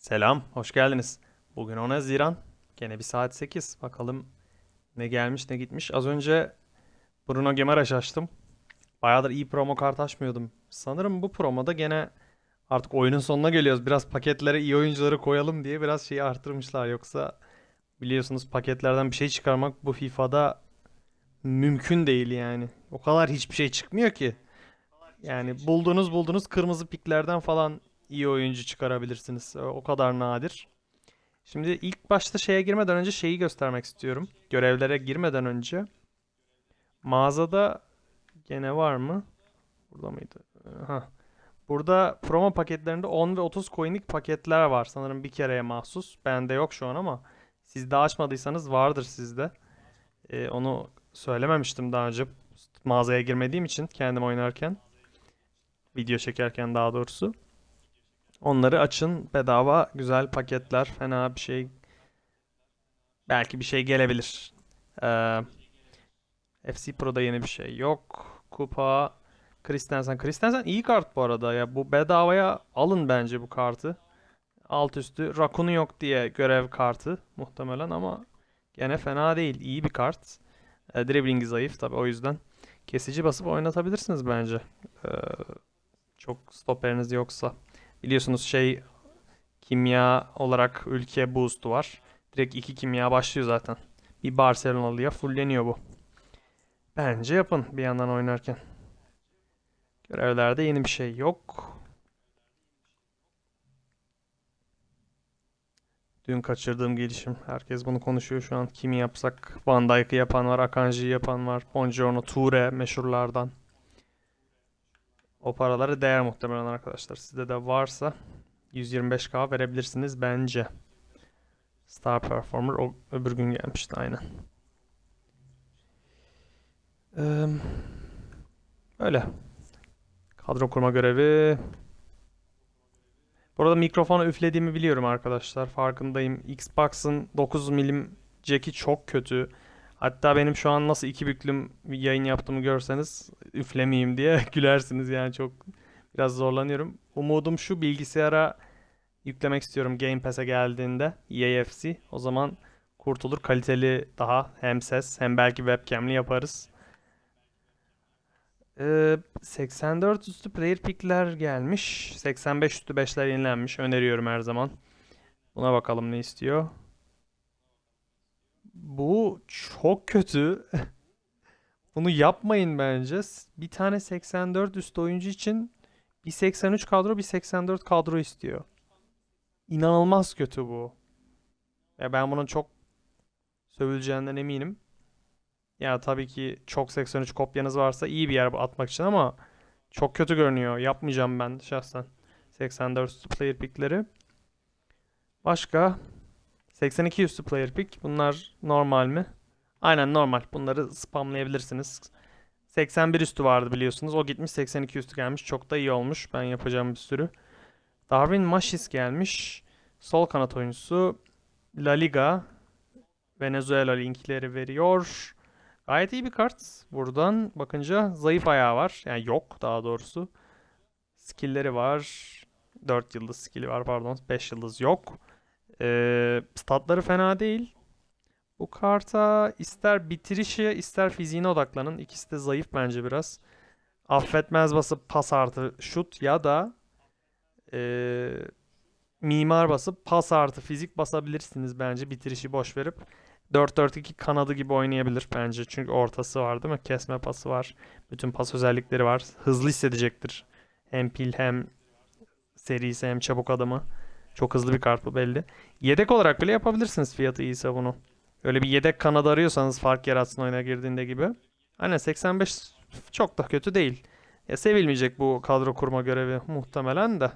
Selam, hoş geldiniz. Bugün 10 Haziran, gene bir saat 8. Bakalım ne gelmiş ne gitmiş. Az önce Bruno Guimaraes açtım. Bayağıdır iyi promo kart açmıyordum. Sanırım bu promoda gene artık oyunun sonuna geliyoruz. Biraz paketlere iyi oyuncuları koyalım diye biraz şeyi arttırmışlar. Yoksa biliyorsunuz paketlerden bir şey çıkarmak bu FIFA'da mümkün değil yani. O kadar hiçbir şey çıkmıyor ki. Yani bulduğunuz bulduğunuz kırmızı piklerden falan iyi oyuncu çıkarabilirsiniz. O kadar nadir. Şimdi ilk başta şeye girmeden önce şeyi göstermek istiyorum. Görevlere girmeden önce. Mağazada gene var mı? Burada mıydı? Ha. Burada promo paketlerinde 10 ve 30 coin'lik paketler var. Sanırım bir kereye mahsus. Bende yok şu an ama siz de açmadıysanız vardır sizde. Ee, onu söylememiştim daha önce mağazaya girmediğim için kendim oynarken. Video çekerken daha doğrusu. Onları açın. Bedava güzel paketler. Fena bir şey. Belki bir şey gelebilir. Ee, FC Pro'da yeni bir şey yok. Kupa. Christensen. Christensen iyi kart bu arada. Ya bu bedavaya alın bence bu kartı. Alt üstü Rakun'u yok diye görev kartı muhtemelen ama gene fena değil. İyi bir kart. E, dribblingi zayıf tabii o yüzden. Kesici basıp oynatabilirsiniz bence. Ee, çok stoperiniz yoksa. Biliyorsunuz şey kimya olarak ülke boost'u var. Direkt iki kimya başlıyor zaten. Bir Barcelonalı'ya fulleniyor bu. Bence yapın bir yandan oynarken. Görevlerde yeni bir şey yok. Dün kaçırdığım gelişim. Herkes bunu konuşuyor şu an. Kimi yapsak? Van Dijk'ı yapan var, Akanji'yi yapan var. Buongiorno, Toure meşhurlardan. O paraları değer muhtemelen arkadaşlar. Sizde de varsa 125k verebilirsiniz bence. Star Performer o öbür gün gelmişti aynen. Eee, öyle. Kadro kurma görevi. Bu arada mikrofona üflediğimi biliyorum arkadaşlar. Farkındayım. Xbox'ın 9 milim jack'i çok kötü. Hatta benim şu an nasıl iki büklüm yayın yaptığımı görseniz üflemeyeyim diye gülersiniz yani çok biraz zorlanıyorum. Umudum şu bilgisayara yüklemek istiyorum Game Pass'e geldiğinde EAFC. O zaman kurtulur kaliteli daha hem ses hem belki webcam'li yaparız. Ee, 84 üstü player pick'ler gelmiş. 85 üstü 5'ler yenilenmiş. Öneriyorum her zaman. Buna bakalım ne istiyor. Bu çok kötü. Bunu yapmayın bence. Bir tane 84 üst oyuncu için bir 83 kadro bir 84 kadro istiyor. İnanılmaz kötü bu. Ya ben bunun çok sövüleceğinden eminim. Ya tabii ki çok 83 kopyanız varsa iyi bir yer atmak için ama çok kötü görünüyor. Yapmayacağım ben şahsen. 84 üstü player pickleri. Başka 82 üstü player pick. Bunlar normal mi? Aynen normal. Bunları spamlayabilirsiniz. 81 üstü vardı biliyorsunuz. O gitmiş 82 üstü gelmiş. Çok da iyi olmuş. Ben yapacağım bir sürü. Darwin Machis gelmiş. Sol kanat oyuncusu. La Liga. Venezuela linkleri veriyor. Gayet iyi bir kart. Buradan bakınca zayıf ayağı var. Yani yok daha doğrusu. Skill'leri var. 4 yıldız skill'i var pardon. 5 yıldız yok. Ee, statları fena değil. Bu karta ister bitirişe ister fiziğine odaklanın. İkisi de zayıf bence biraz. Affetmez basıp pas artı şut ya da ee, mimar basıp pas artı fizik basabilirsiniz bence bitirişi boş verip. 4-4-2 kanadı gibi oynayabilir bence. Çünkü ortası var değil mi? Kesme pası var. Bütün pas özellikleri var. Hızlı hissedecektir. Hem pil hem serisi hem çabuk adamı. Çok hızlı bir kart bu belli. Yedek olarak bile yapabilirsiniz fiyatı iyiyse bunu. Öyle bir yedek kanadı arıyorsanız fark yaratsın oyuna girdiğinde gibi. Aynen 85 çok da kötü değil. Ya sevilmeyecek bu kadro kurma görevi muhtemelen de.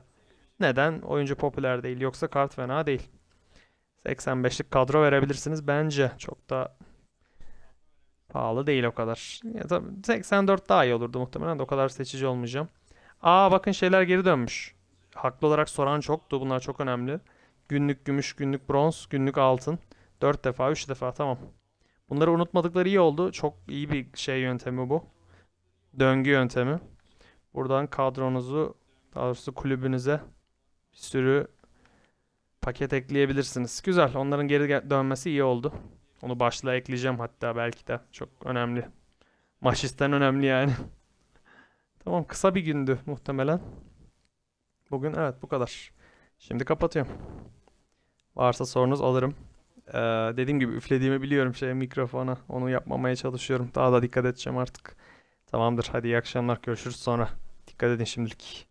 Neden? Oyuncu popüler değil. Yoksa kart fena değil. 85'lik kadro verebilirsiniz bence. Çok da pahalı değil o kadar. Ya tabii 84 daha iyi olurdu muhtemelen de o kadar seçici olmayacağım. Aa bakın şeyler geri dönmüş. Haklı olarak soran çoktu. Bunlar çok önemli. Günlük gümüş, günlük bronz, günlük altın. 4 defa, 3 defa tamam. Bunları unutmadıkları iyi oldu. Çok iyi bir şey yöntemi bu. Döngü yöntemi. Buradan kadronuzu, daha doğrusu kulübünüze bir sürü paket ekleyebilirsiniz. Güzel. Onların geri dönmesi iyi oldu. Onu başlığa ekleyeceğim hatta belki de. Çok önemli. Maçisten önemli yani. Tamam kısa bir gündü muhtemelen. Bugün evet bu kadar. Şimdi kapatıyorum. Varsa sorunuz alırım. Ee, dediğim gibi üflediğimi biliyorum şey mikrofona. Onu yapmamaya çalışıyorum. Daha da dikkat edeceğim artık. Tamamdır. Hadi iyi akşamlar. Görüşürüz sonra. Dikkat edin şimdilik.